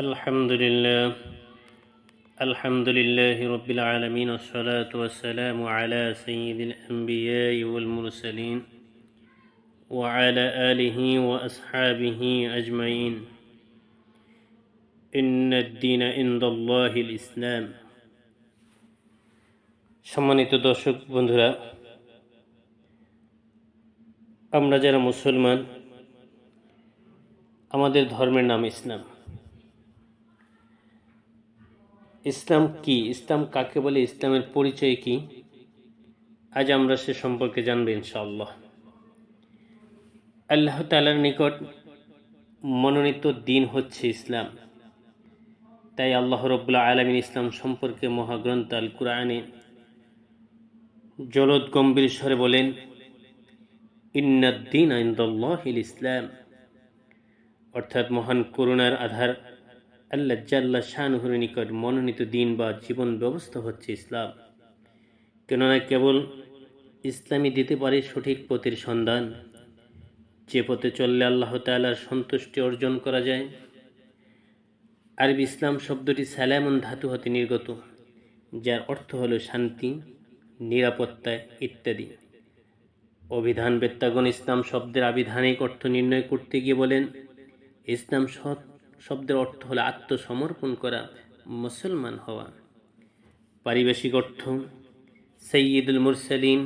الحمد لله الحمد لله رب العالمين والصلاة والسلام على سيد الأنبياء والمرسلين وعلى آله وأصحابه أجمعين إن الدين عند الله الإسلام সম্মানিত দর্শক বন্ধুরা আমরা যারা মুসলমান আমাদের ধর্মের নাম ইসলাম ইসলাম কি? ইসলাম কাকে বলে? ইসলামের পরিচয় কি? আজ আমরা সে সম্পর্কে জানব ইনশাআল্লাহ। আল্লাহ তালার নিকট মনোনীত দিন হচ্ছে ইসলাম। তাই আল্লাহ রব্বুল্লাহ আলমিন ইসলাম সম্পর্কে মহাগ্রন্থ আল কুরআনে জলদ গম্ভীর স্বরে বলেন, ইন্নাদ্দিন আইন্দুল্লাহিল ইসলাম। অর্থাৎ মহান করুণার আধার আল্লাহ জাল্লা শাহনুহুর নিকট মনোনীত দিন বা জীবন ব্যবস্থা হচ্ছে ইসলাম। কেননা কেবল ইসলামই দিতে পারে সঠিক পথের সন্ধান। যে পথে চললে আল্লাহ তালার সন্তুষ্টি অর্জন করা যায়। আরবি ইসলাম শব্দটি সালামন ধাতু হতে নির্গত, যার অর্থ হলো শান্তি, নিরাপত্তা ইত্যাদি। অভিধান বেত্তাগণ ইসলাম শব্দের আবিধানিক অর্থ নির্ণয় করতে গিয়ে বলেন, ইসলাম শব্দের অর্থ হলো আত্মসমর্পণ করা, মুসলমান হওয়া। পারিবেশিক অর্থ সৈয়দুল মুরসালিন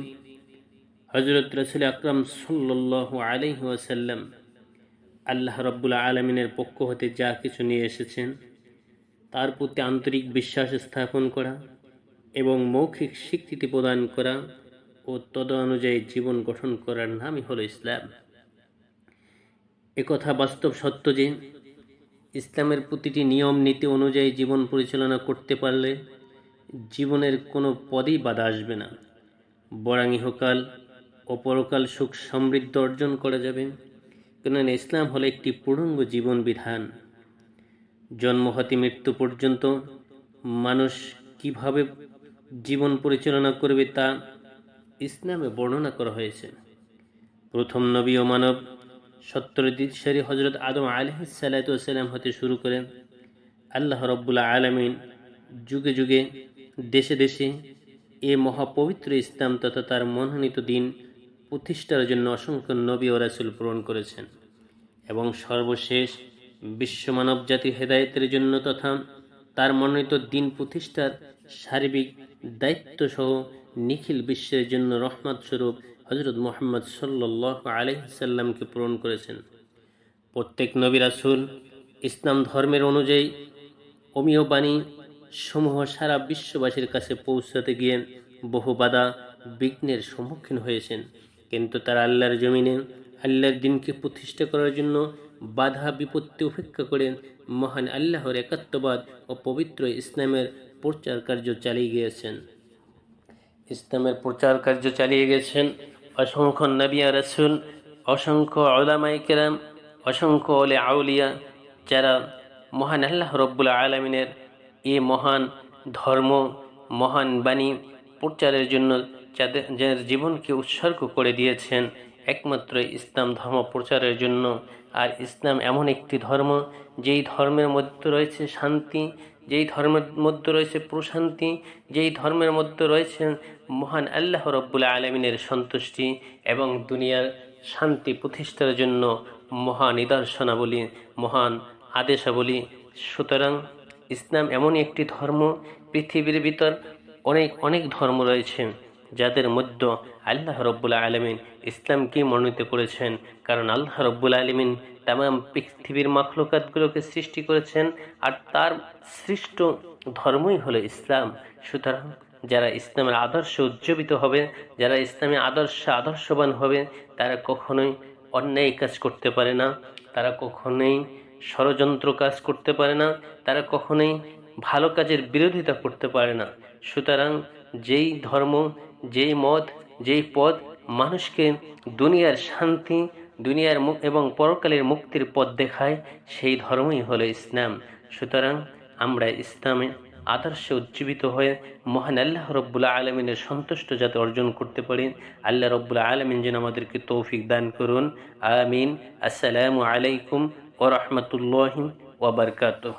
হজরত রসুল আকরম সাল্লাহ আলহি আল্লাহ রব্বুল্লা আলমিনের পক্ষ হতে যা কিছু নিয়ে এসেছেন, তার প্রতি আন্তরিক বিশ্বাস স্থাপন করা এবং মৌখিক স্বীকৃতি প্রদান করা ও তদ অনুযায়ী জীবন গঠন করার নামই হলো ইসলাম। একথা বাস্তব সত্য যে ইসলামের প্রতিটি নিয়ম, নীতি অনুযায়ী জীবন পরিচালনা করতে পারলে জীবনের কোনো পদেই বাধা আসবে না। বরং ইহকাল ও পরকাল সুখ সমৃদ্ধ অর্জন করা যাবে। কেননা ইসলাম হলো একটি পূর্ণাঙ্গ জীবন বিধান। জন্ম হতে মৃত্যু পর্যন্ত মানুষ কীভাবে জীবন পরিচালনা করবে তা ইসলামে বর্ণনা করা হয়েছে। প্রথম নবী ও মানব সত্তরদিশারী হজরত আদম আলহিসাল্লাম হতে শুরু করেন। আল্লাহ রব্বুল্লা আলমিন যুগে যুগে, দেশে দেশে এ মহাপবিত্র ইসলাম তথা তার মনোনীত দিন প্রতিষ্ঠার জন্য অসংখ্য নবী ও রাসুল পূরণ করেছেন এবং সর্বশেষ বিশ্ব মানব জাতির হেদায়তের জন্য তথা তার মনোনীত দিন প্রতিষ্ঠার সার্বিক দায়িত্বসহ নিখিল বিশ্বের জন্য রহমত স্বরূপ হজরত মোহাম্মদ সাল্লাহ আলহিসাল্লামকে পূরণ করেছেন। প্রত্যেক নবী রাসুল ইসলাম ধর্মের অনুযায়ী অমীয় বাণী সমূহ সারা বিশ্ববাসীর কাছে পৌঁছাতে গিয়ে বহু বাধা বিঘ্নের সম্মুখীন হয়েছেন। কিন্তু তারা আল্লাহর জমিনে আল্লাহর দিনকে প্রতিষ্ঠা করার জন্য বাধা বিপত্তি উপেক্ষা করে মহান আল্লাহর একাত্মবাদ ও পবিত্র ইসলামের প্রচার কার্য চালিয়ে গিয়েছেন। ইসলামের প্রচার কার্য চালিয়ে গেছেন অসংখ্য নবিয়া রসুল, অসংখ্য আলামাই কেরাম, অসংখ্য ওলে আউলিয়া যারা মহান আল্লাহ রব্বুল আলমিনের এ মহান ধর্ম, মহান বাণী প্রচারের জন্য যাদের জীবনকে উৎসর্গ করে দিয়েছেন একমাত্র ইসলাম ধর্ম প্রচারের জন্য। আর ইসলাম এমন একটি ধর্ম, যেই ধর্মের মধ্যে রয়েছে শান্তি যেই ধর্মের মধ্যে রয়েছে প্রশান্তি, যেই ধর্মের মধ্যে রয়েছেন মহান আল্লাহ রব্বুল আলমিনের সন্তুষ্টি এবং দুনিয়ার শান্তি প্রতিষ্ঠার জন্য মহা নিদর্শনাবলী, মহান আদেশাবলী। সুতরাং ইসলাম এমন একটি ধর্ম, পৃথিবীর ভিতর অনেক অনেক ধর্ম রয়েছে। যাদের মধ্যে আল্লাহ রব্বুল্লা আলমিন ইসলামকে মনোনীত করেছেন। কারণ আল্লাহ রব্বুল আলমিন তাম পৃথিবীর মাখলুকাতগুলোকে সৃষ্টি করেছেন আর তার সৃষ্ট ধর্মই হলো ইসলাম। সুতরাং যারা ইসলামের আদর্শে উজ্জীবিত হবে, যারা ইসলামের আদর্শে আদর্শবান হবে, তারা কখনোই অন্যায় কাজ করতে পারে না, তারা কখনোই ষড়যন্ত্র কাজ করতে পারে না, তারা কখনোই ভালো কাজের বিরোধিতা করতে পারে না। সুতরাং যেই ধর্ম, যেই মত, যেই পদ মানুষকে দুনিয়ার শান্তি, দুনিয়ার মুখ এবং পরকালের মুক্তির পথ দেখায়, সেই ধর্মই হলো ইসলাম। সুতরাং আমরা ইসলামে আদর্শে উজ্জীবিত হয়ে মহান আল্লাহ রব্বুল্লা আলমিনের সন্তুষ্ট যাতে অর্জন করতে পারি। আল্লাহ রব্বুল্লা আলমিন যেন আমাদেরকে তৌফিক দান করুন। আমিন। আসসালামু আলাইকুম ও রহমতুল্লাহ ওবরকাত